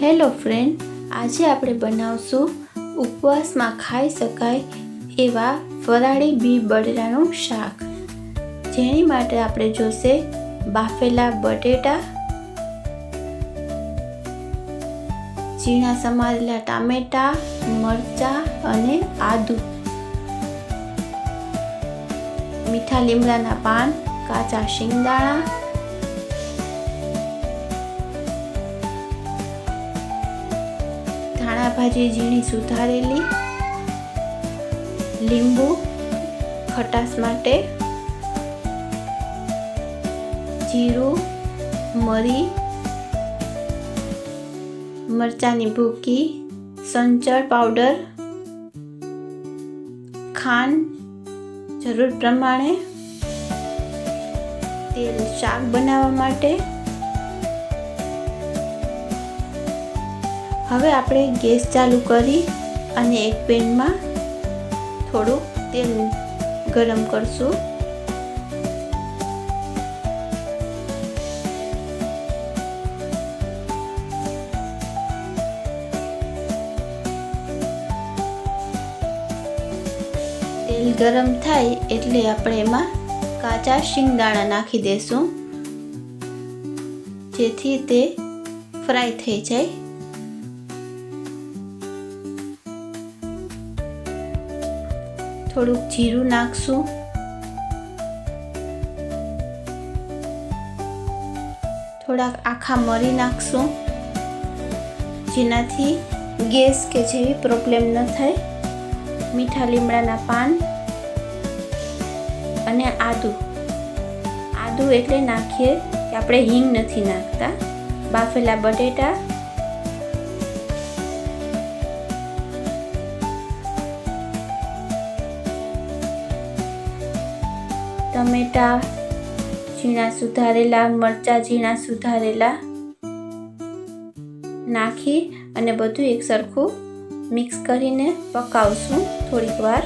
Hello friend, આજે આપણે બનાવશું ઉપવાસમાં ખાઈ શકાય એવા ફરાળી બી બટેટાનું શાક. જેની માટે આપણે જોશે બાફેલા બટેટા, ઝીણા સમારેલા ટામેટા, મરચાં અને આદુ, મીઠા લીમડાના પાન, કાચા શિંગદાણા ધાણા ભાજી ઝીણી સુધારેલી, લીંબુ, ખટાશ માટે, જીરું, મરી, મરચાંની ભૂકી, સંચળ પાવડર, ખાંડ, જરૂર પ્રમાણે, તેલ શાક બનાવવા માટે હવે આપણે ગેસ ચાલુ કરી અને એક પેનમાં થોડું તેલ ગરમ કરશું. તેલ ગરમ થાય એટલે આપણે એમાં કાચા શિંગદાણા નાખી દેશું. જેથી તે ફ્રાય થઈ જાય. થોડુંક જીરું નાખશું. થોડાક આખા મરી નાખશું. જેનાથી ગેસ કે જેવી પ્રોબ્લેમ ન થાય. મીઠા લીમડાના પાન અને આદુ. આદુ એટલે નાખીએ કે આપણે હિંગ નથી નાખતા. બાફેલા બટેટા ટમેટા ઝીણા સુધારેલા, મરચાં ઝીણા સુધારેલા નાખી અને બધું એક સરખું મિક્સ કરીને પકાવશું થોડીક વાર.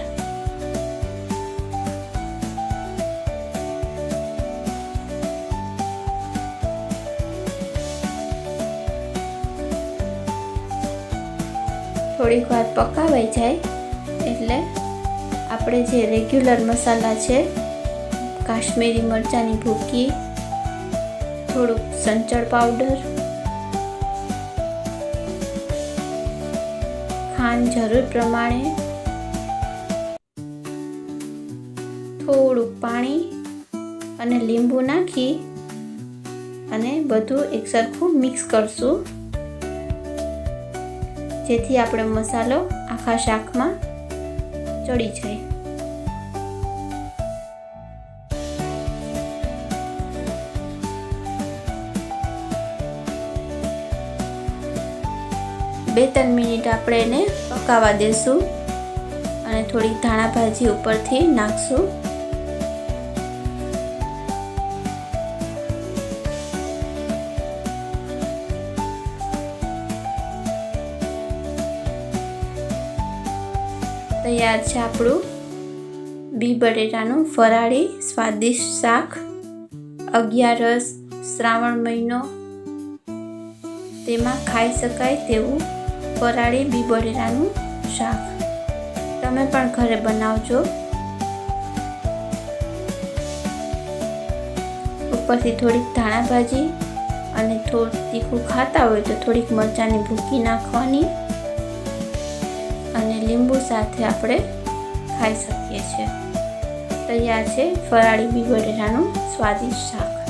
થોડીક વાર પકાવાઈ જાય એટલે આપણે જે રેગ્યુલર મસાલા છે કાશ્મીરી મરચાંની ભૂકી, થોડુંક સંચળ પાવડર, ખાંડ જરૂર પ્રમાણે, થોડુંક પાણી અને લીંબુ નાખી અને બધું એકસરખું મિક્સ કરશું. જેથી આપણે મસાલો આખા શાકમાં ચડી જાય. બે ત્રણ મિનિટ આપણે એને પકાવવા દેશું અને થોડીક ધાણા ભાજી ઉપરથી નાખશું. તૈયાર છે આપણું બી બટેટાનું ફરાળી સ્વાદિષ્ટ શાક, અગિયારસ, શ્રાવણ મહિનો, તેમાં ખાઈ શકાય તેવું ફરાળી બી બટેટાનું શાક. તમે પણ ઘરે બનાવજો. ઉપરથી થોડીક ધાણા ભાજી અને થોડું તીખું ખાતા હોય તો થોડીક મરચાંની ભૂકી નાખવાની અને લીંબુ સાથે આપણે ખાઈ શકીએ છીએ. તૈયાર છે ફરાળી બી બટેટાનું સ્વાદિષ્ટ શાક.